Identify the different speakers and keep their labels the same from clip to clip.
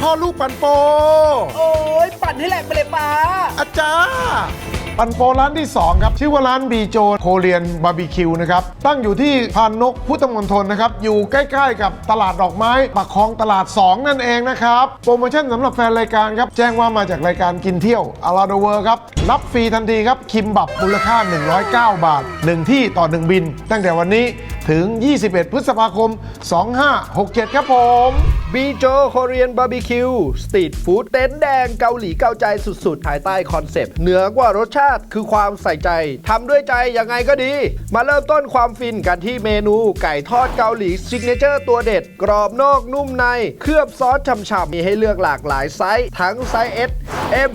Speaker 1: พ่อลูกปันโป
Speaker 2: โอ้ยปั่นให้แหลกไปเลยป้า
Speaker 1: อาจารย์ปันโปร้านที่ 2 ครับ ชื่อว่าร้านบีโจโคเรียนบาร์บีคิวนะครับ ตั้งอยู่ที่พานนกพุทธมณฑลนะครับ อยู่ใกล้ๆกับตลาดดอกไม้ปากคลองตลาด 2 นั่นเองนะครับ โปรโมชั่นสำหรับแฟนรายการครับ แจ้งว่ามาจากรายการกินเที่ยวอาราโดเวอร์ครับ รับฟรีทันทีครับ คิมบับมูลค่า 109 บาท 1 ที่ต่อ 1 บิน ตั้งแต่วันนี้ถึง 21 พฤษภาคม 2567 ครับผม
Speaker 2: บีโจโคเรียนบาร์บีคิวสตรีทฟู้ดเต็นท์แดงเกาหลีเกาใจสุดๆ ภายใต้คอนเซปต์เหนือกว่ารสชาติคือความใส่ใจ ทำด้วยใจยังไงก็ดี มาเริ่มต้นความฟินกันที่เมนูไก่ทอดเกาหลีซิกเนเจอร์ตัวเด็ด กรอบนอกนุ่มใน เคลือบซอสฉ่ำๆ มีให้เลือกหลากหลายไซส์ ทั้งไซส์ S M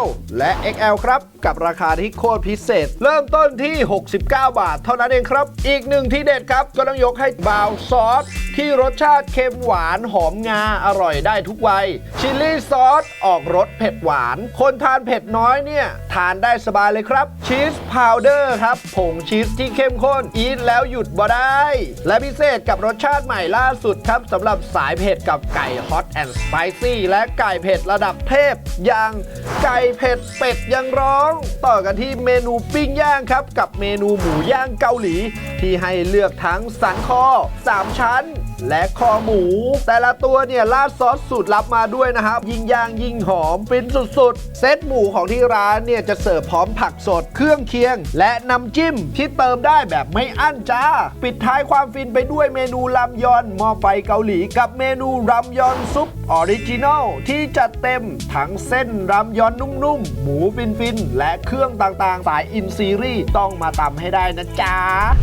Speaker 2: L และ XL ครับ กับราคาที่โคตรพิเศษ เริ่มต้นที่ 69 บาท เท่านั้นเองครับ อีกหนึ่งที่เด็ดครับก็ต้องยกให้บาวซอส ที่รสชาติเค็มหวานหอมงาอร่อยได้ทุกวัยชิลลี่ซอสออกรสเผ็ดหวาน คนทานเผ็ดน้อยเนี่ย ทานได้สบายเลยครับชีสพาวเดอร์ครับผงชีสที่เข้มข้นอีทแล้วหยุดบ่ได้ และพิเศษกับรสชาติใหม่ล่าสุดครับสำหรับสายเผ็ดกับไก่ฮอตแอนด์สไปซี่และไก่เผ็ดระดับเทพอย่างไก่เผ็ดเป็ดยังร้องต่อกันที่เมนูปิ้งย่างครับ กับเมนูหมูย่างเกาหลี ที่ให้เลือกทั้งสันคอ 3 ชั้น และคอหมู แต่ละตัวเนี่ยราดซอสสูตรลับมาด้วยนะครับ ยิ่งย่างยิ่งหอมฟินสุดๆ เซตหมูของที่ร้านเนี่ยจะเสิร์ฟพร้อมผักสดเครื่องเคียง และน้ำจิ้มที่เติมได้แบบไม่อั้นจ้า ปิดท้ายความฟินไปด้วยเมนูรามยอนหม้อไฟเกาหลี กับเมนูรามยอนซุปออริจินอลที่จัดเต็มทั้งเส้นรามยอนนุ่มๆ หมูฟินๆ และเครื่องต่างๆ สายอินซีรีส์ต้องมาตำให้ได้นะจ๊ะ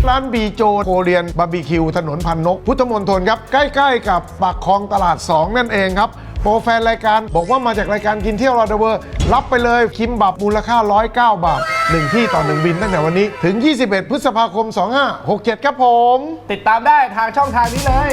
Speaker 1: ร้านบีโจโคเรียนบาร์บีคิวถนนพันนก พุทธมณฑลครับ ใกล้ๆ กับปากคลองตลาด 2 นั่นเองครับโปรแฟนรายการบอกว่ามาจากรายการกินเที่ยวรอดเวอร์ รับไปเลยคิมบับมูลค่า 109 บาท 1 ที่ต่อ 1 บินตั้งแต่วันนี้ ถึง 21 พฤษภาคม 2567 ครับผม
Speaker 2: ติดตามได้ทางช่องทางนี้เลย